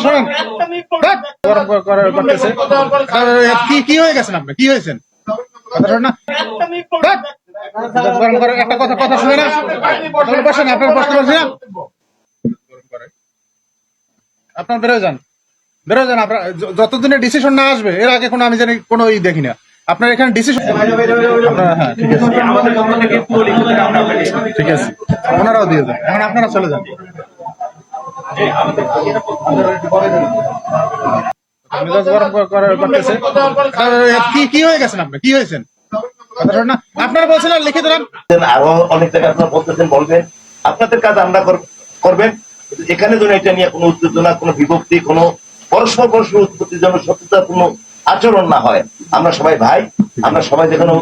শোনেন। গরম করে- করে- করতেছে। কি কি হয়ে গেছেন আপনি কি হয়েছেন কথা শোনেন না। গরম করে একটা কথা কথা শুনে না। বসেন আপনার না আপনার বেরোয় যান। বেরোয় যান আপনার যতদিনে ডিসিশন না আসবে এর আগে কোনো আমি জানি কোনো ই দেখি না। আপনার এখানে ডিসিশন আপনারা হ্যাঁ ঠিক আছে। ঠিক আছে। ওনারাও দিয়ে যান। এখন আপনারা চলে যান। করবেন। এখানে যেন এটা নিয়ে কোনো উত্তেজনা, কোনো বিভক্তি, কোনো পরস্পর পরস্পর উৎপত্তির জন্য সত্যতাপূর্ণ আচরণ না হয়। আমরা সবাই ভাই, আমরা সবাই যেন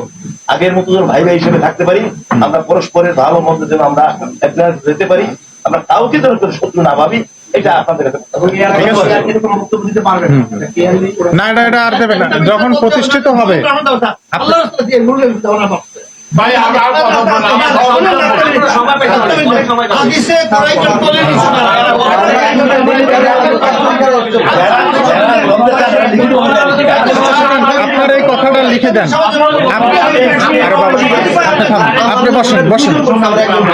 আগের মতো ভাই ভাই হিসেবে থাকতে পারি। আমরা পরস্পরের ভালো মন্দ যেন আমরা যেতে পারি। আমরা কাউকে যেন কোনো শত্রু না ভাবি এটা আপনাদের না। এটা এটা আর না। যখন প্রতিষ্ঠিত হবে ভাই আমরা আর কথা বলব না। হাদিসে কোরাইশের দলিল দিছে না। আপনার এই কথাটা লিখে দেন। আপনি- বসেন বসেন।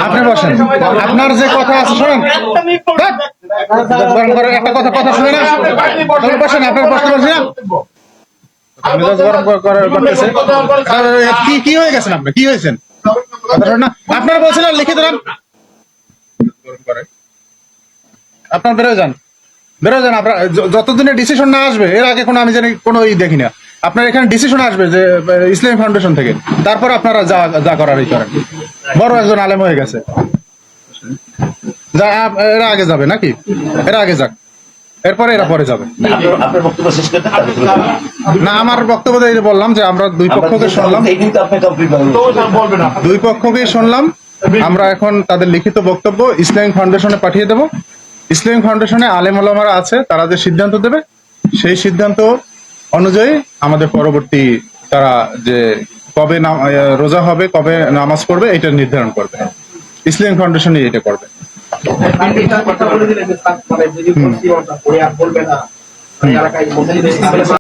আপনি বসেন। আপনার যে কথা আছে, শোনেন। একটা কথা কথা শুনে না বসেন, আপনার প্রশ্ন বলছি না? আপনারা বেরোয় যান। বেরোয় যান, আপনার যতদিনে ডিসিশন না আসবে, এর আগে কোনো আমি জানি কোনো ই দেখি না। আপনার এখানে ডিসিশন আসবে যে ইসলামী ফাউন্ডেশন থেকে। তারপর আপনারা যা যা করার ই করেন। বড় একজন আলেম হয়ে গেছে। যা এরা আগে যাবে নাকি? এরা আগে যাক। এরপরে এরা পরে যাবে। আপনার- আপনার বক্তব্য শেষ করতে না আমার বক্তব্য দিয়ে বললাম যে আমরা দুই পক্ষকে শুনলাম। এই কিন্তু আপনি কমপ্লিট তো স্যার বলবে না। দুই পক্ষকে শুনলাম। আমরা এখন তাদের লিখিত বক্তব্য ইসলামিক ফাউন্ডেশনে পাঠিয়ে দেব। ইসলামিক ফাউন্ডেশনে আলেম ওলামারা আছে তারা যে সিদ্ধান্ত দেবে সেই সিদ্ধান্ত অনুযায়ী আমাদের পরবর্তী তারা যে কবে রোজা হবে কবে নামাজ পড়বে এটা নির্ধারণ করবে। ইসলাম ফাউন্ডেশন এটা করবে। কথা বলে দিলেন